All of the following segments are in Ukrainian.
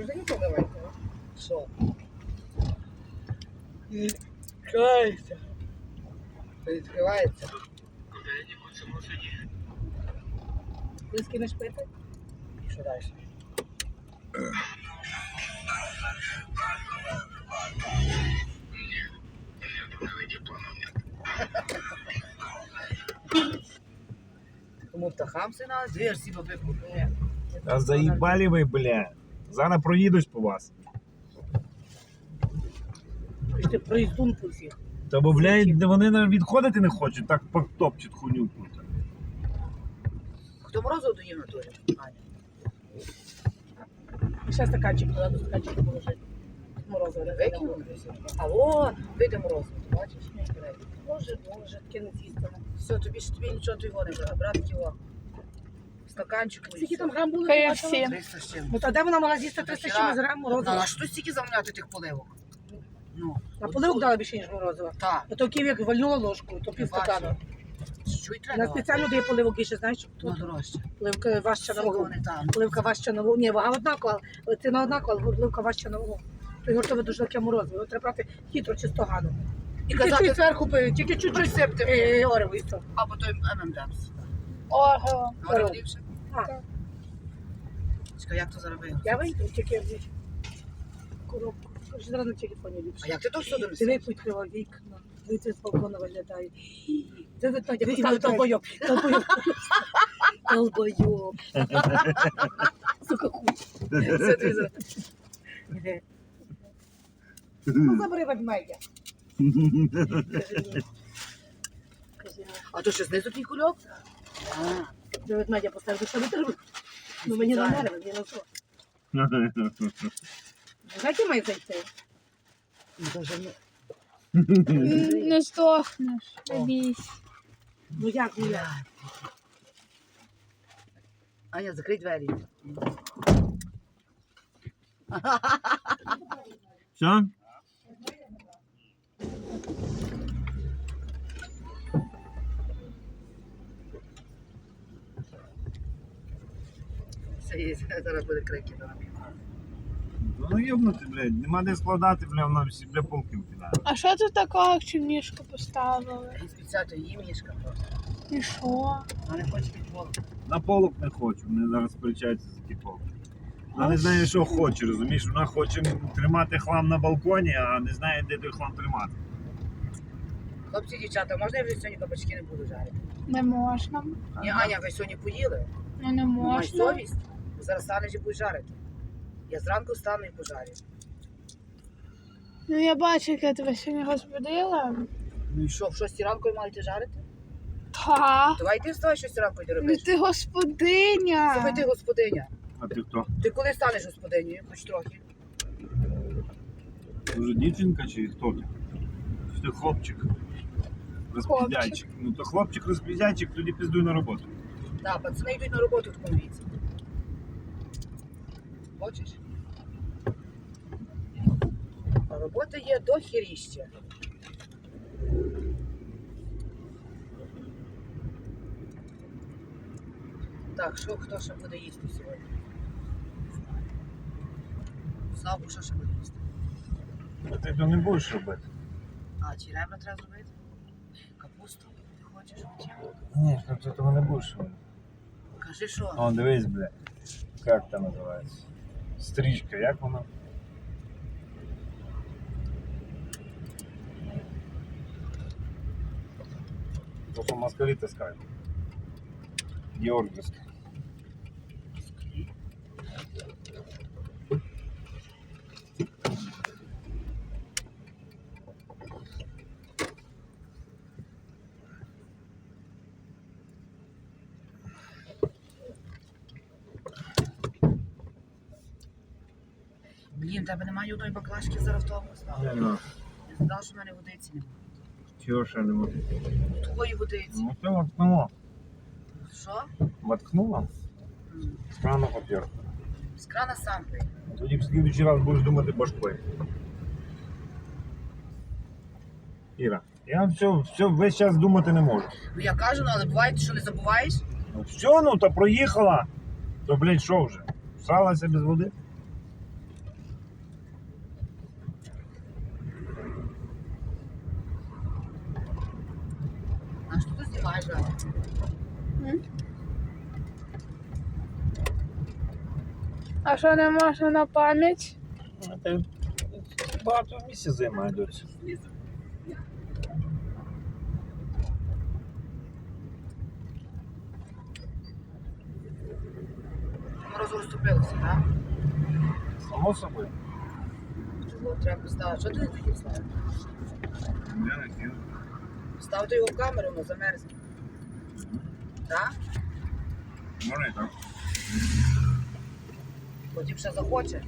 Вже не помивайте. Що? Відкривається. Відкривається. Ви з кимось пити? І що далі? Тому птахам сина, дві всі баби купили. Та заїбалі ви, бля. Зараз проїдусь по вас. Ти проїздун по всіх. Та бо, блядь, вони навіть відходити не хочуть, так топчуть хуйню тут. Хто морозиво доїв на турі? Ще стаканчик туди до стаканчика положити. Морозиво не Викинули? Алло, вийде морозиво, ти бачиш? Може, може, не з'їстимо. Все, тобі ж тобі нічого твого не треба. Брати його. Стаканчик. Скільки там грам було? KFC. 300 з чим. Ну то де вона могла з'їсти 300 Вчора- чимось грам Ну, морозива? а що стільки замовляти тих поливок? Ну, На поливок дала більше, ніж морозива. Так. А то Київ як вальнула ложку, то пів стакану. Чуть треба. Вона спеціально дає поливок більше, знаєш, щоб Ну, тут дорожче. поливка важча на Скільки вагу. вони там? Поливка важча на вагу. Ні, вага однакова, але ціна однакова, але поливка важча на вагу. То треба дуже таке морозиво. Його треба брати хитро чи стогану. І казати- чуть-чуть зверху, пи- тільки чуть-чуть е, орево і все. Або той ММДМС. Ого. Ліпше. Чекай, як то заробив? я вийду, тільки я вийду. Коробку. Вже на телефоні А як ти то все Диви, донесеш? відкрила вікна. Вийти з балкона виглядає. Це видно, я Диви, поставлю диви, долбойоб. Долбойоб. Долбойоб. Сука, хуй. Все ти зараз. Ну, забери ведмедя. Кажи ні. Кажи ні. А то що знизу твій кульок? А, До ведмедя поставив, що витерли. Ну мені на нерви, мені на що. Знаєте, має зайти? ну не. Здохнеш. Не бійся. Ну як, ну як? Аня, закрий двері. Все? Є, зараз буде крики. зараз. Ну йобнути, блядь, нема де складати, бля, воно всі бля полки вкидає. А що ти такого, якщо мішку поставили? Він спеціально її мішка просто. І що? Вона не хоче підводити. На полок не хочу, вони зараз сперечаються за ті полки. Вона не знає, що хоче, розумієш? Вона хоче тримати хлам на балконі, а не знає, де той хлам тримати. Хлопці, дівчата, можна я вже сьогодні кабачки не буду жарити? Не можна. Ні, Аня, ви сьогодні поїли? Ну не можна. совість. Зараз станеш і будеш жарити. Я зранку встану і пожарю. Ну я бачу, як я тебе сьогодні розбудила. Ну і що, в 6 ранку ви маєте жарити? Та. Давай ти вставай 6 ранку ти Ну робиш. ти господиня. Слухай, ти господиня. А ти хто? Ти коли станеш господинею, хоч трохи? Ти вже дівчинка чи хто ти? Чи ти хлопчик? Розпіздяйчик. Ну то хлопчик розпіздяйчик, тоді піздуй на роботу. Так, пацани йдуть на роботу в такому віці. Бачиш? А робота є до хіріща. Так, що хто ще буде їсти сьогодні? Славу, що ще буде їсти? А ти то не будеш робити. А, ребра треба зробити? Капусту? Ти хочеш? Ні, ти того не будеш робити. Кажи, що? О, дивись, бля. Як це називається? Стрічка, як вона? Тобто москалі таскають. Георгівська. Блін, тебе немає одної баклажки зараз в тому стало. Нема. Я що в мене водиці немає. Чого ще нема? Твої водиці. Ну це воткнуло. Що? Воткнуло? М, З крану папір. З крана сам пий. Тоді в слідуючий раз будеш думати башкою. Іра, я все, все весь час думати не можу. Ну я кажу, ну але буває, ти що не забуваєш? Ну все, ну то проїхала. То, блядь, що вже? Всралася без води? Майже. А що не можна на пам'ять? Це багато місця займає досі. Розступилося, так? Само собою. Було треба поставити. Що ти не хотів ставити? Я не хотів. Ставте його в камеру, воно замерзне. Так? Можна і так. Потім ще захоче.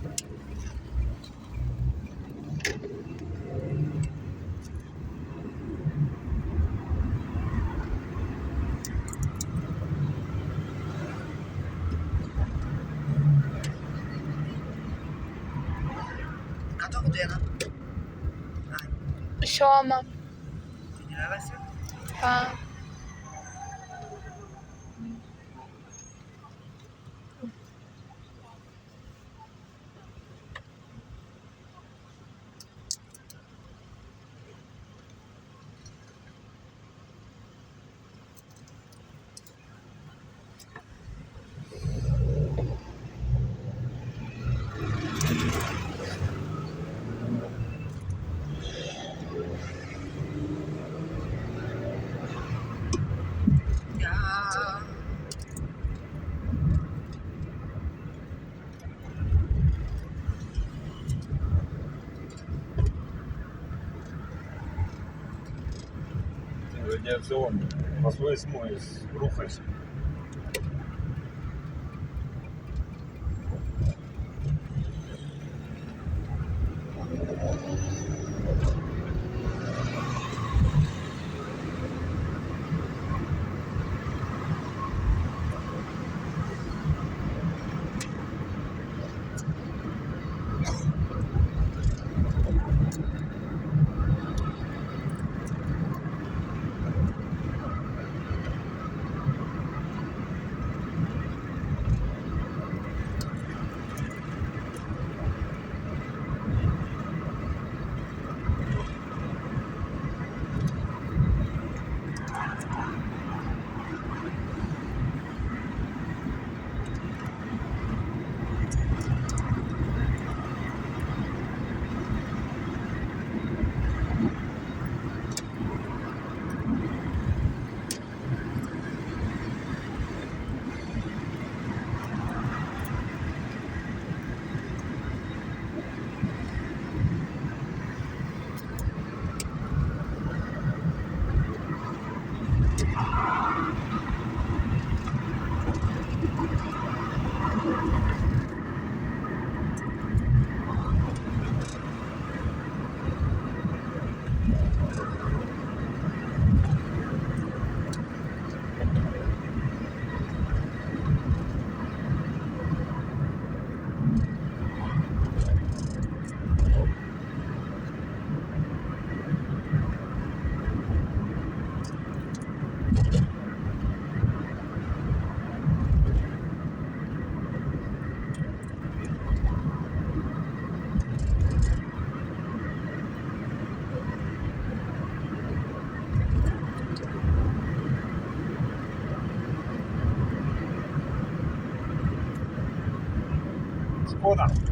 Яка то година? Сьома. піднялася? А. Я... Радіаціон. По своїй смугі рухайся. Шкода. Що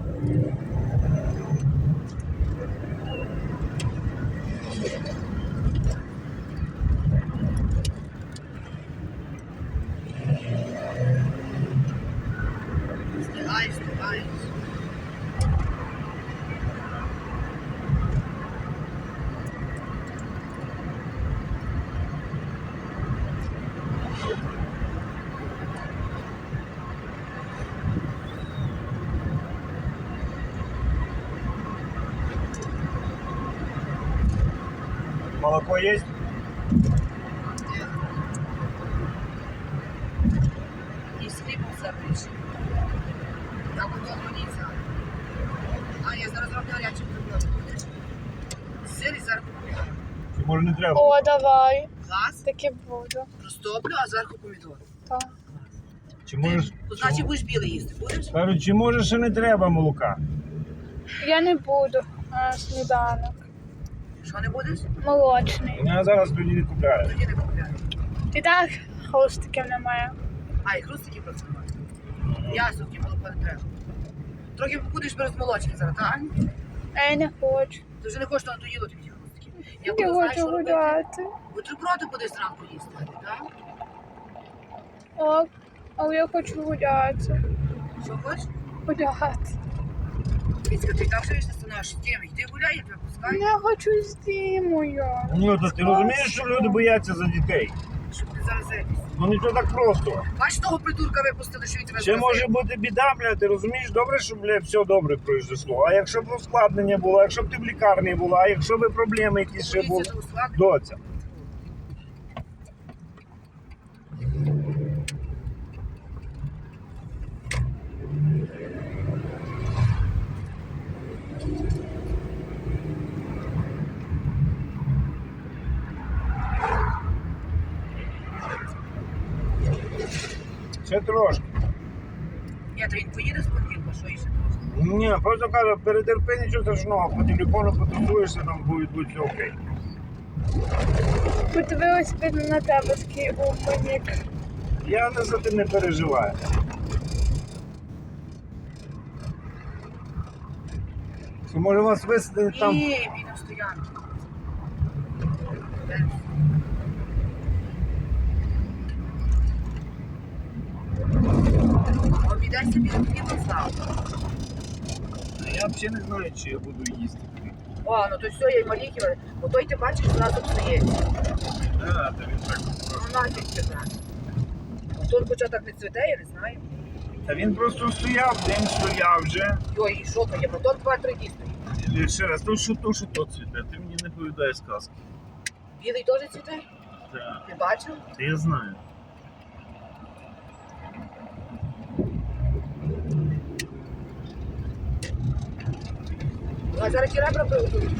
молоко? І готова. А я зараз роблю гарячий прибор. Сир і зараз. Чи може не треба? О, давай. Газ, Таке буду. розтоплю, а зверху помідор. Так. Чи можеш... Ну, значить будеш білий їсти, будеш? Кажуть, чи може ще не треба молока? Я не буду на сніданок. Що не будеш? Молочний. Я зараз тоді не купляю. Тоді не купляю. І так хрустиків немає. А, і хрустики просто немає. Ясно, молоко не треба. Трохи будеш без молочки зараз, так? А я не хочу. Ти вже не хочеш на доїло тобі ті хрустики. Я буду, знаєш, хочу що робити? гуляти. Бутерброди будеш зранку їсти, так? О, але я хочу гуляти. Що хочеш? Гуляти. Віцька, ти так живеш, ти знаєш, тим, йди гуляй, я тебе пускаю, Я хочу з Дімою. Ну, то ти розумієш, що люди бояться за дітей? щоб ти зараз. Ну не то так просто. Бач, того придурка випустили, що він тебе Ще може бути біда, бля, ти розумієш, добре, що бля, все добре пройшло. А якщо б ускладнення було, якщо б ти в лікарні була, а якщо б проблеми якісь ще були. Доця. Ще трошки. Ні, то він поїде з понеділка, що іще трошки. Ні, просто кажу, перетерпи нічого страшного, по телефону потусуєшся, там буде, буде все окей. Подивилась би на тебе такий умник. Я не за тим не переживаю. Що може вас висадити там? Ні, він на стоянці. Де? Обійдешся біля хліба. Я взагалі не знаю, чи я буду їсти. О, ну то все, я й маліки, бо той ти бачиш. А, то він так. Ну нафіг тебе. Тут хоча так не цвіте, я не знаю. Та він просто стояв, день стояв вже. Йой, і що то є? Потім два-три дні стоїть. І ще раз, то що то, що то цвіте, ти мені не повідаєш сказки. Білий теж цвіте? Так, Ти бачив? це я знаю. А зараз ті ребра приготують.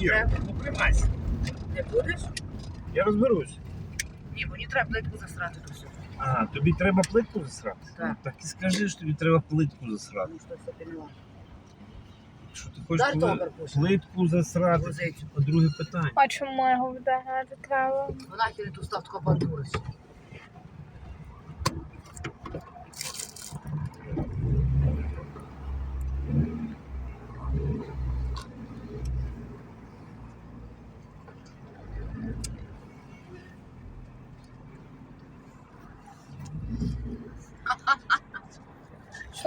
Іра, ну приймайся. Не будеш? Я розберусь. Ні, мені треба плитку засрати до всього. А, тобі треба плитку засрати? Так. Ну, так і скажи, що тобі треба плитку засрати. Ну, що це поняла. Що ти хочеш пли- пусть. плитку засрати? Возицю. Друге питання. А чому його вдягати треба? Вона хіли ту став така бандура. ще.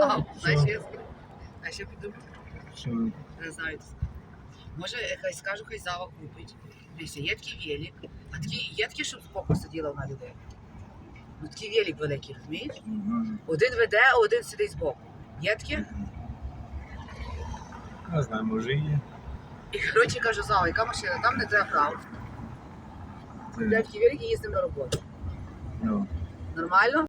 Що? А, знаєш, я а ще піду, Що? не знаю. Може, хай скажу, хай зава купить. Дивіться, є такий велик, а такі, є такі, щоб збоку сиділа на людей. Ну, такий велик великий, розумієш? Один веде, а один сидить збоку. Є таке? Не знаю, може і є. І коротше кажу, зала, яка машина, там не треба прав. Це- Купляють такий велик і їздимо на роботу. Ну. Нормально?